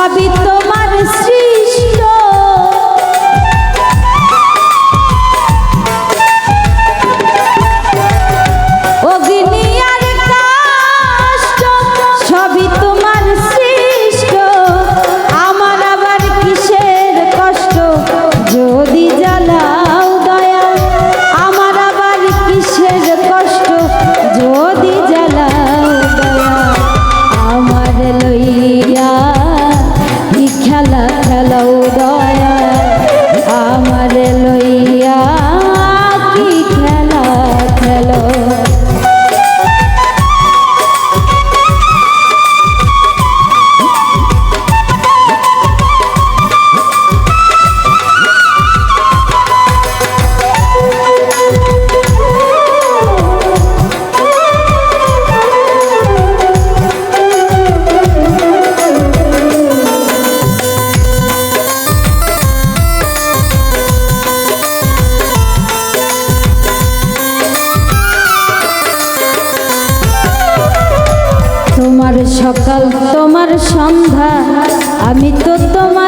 সবিত খেলা খেলাও দল до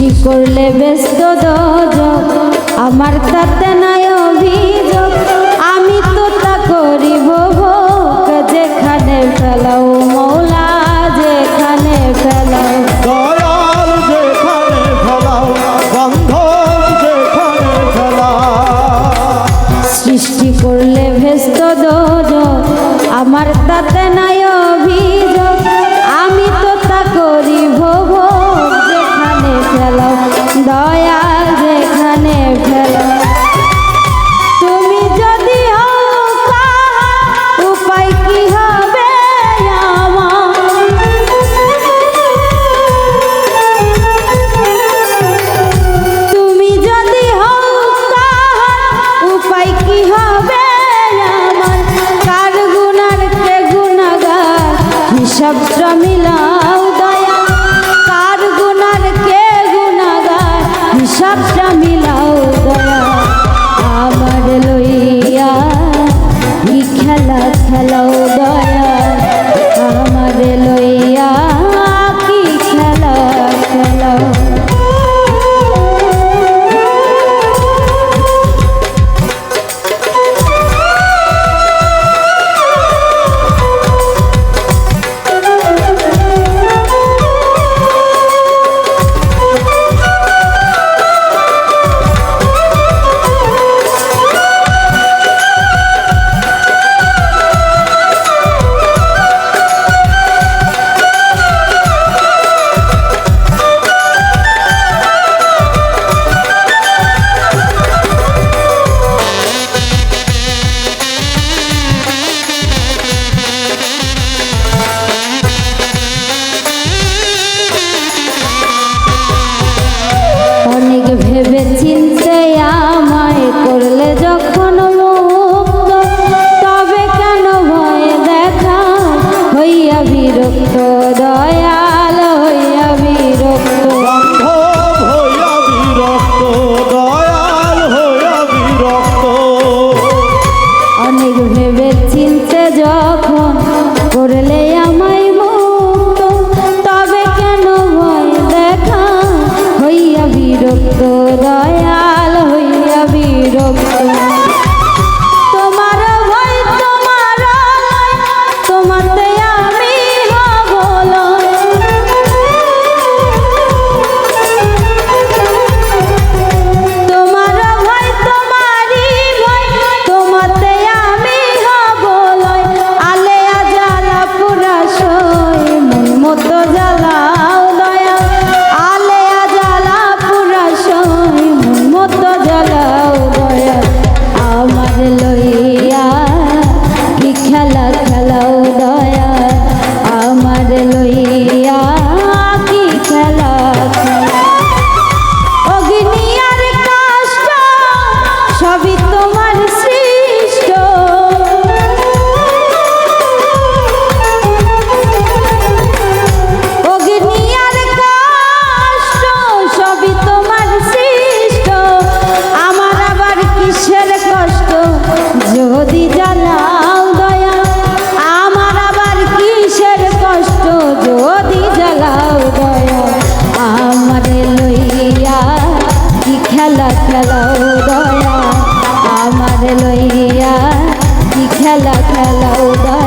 খুশি করলে ব্যস্ত দজ আমার তাতে নাই Joya বিরক্ত দয়াল হইয়া বিরক্ত। খেলাও দয়া আমার লইয়া খেলা খেলাও দয়া।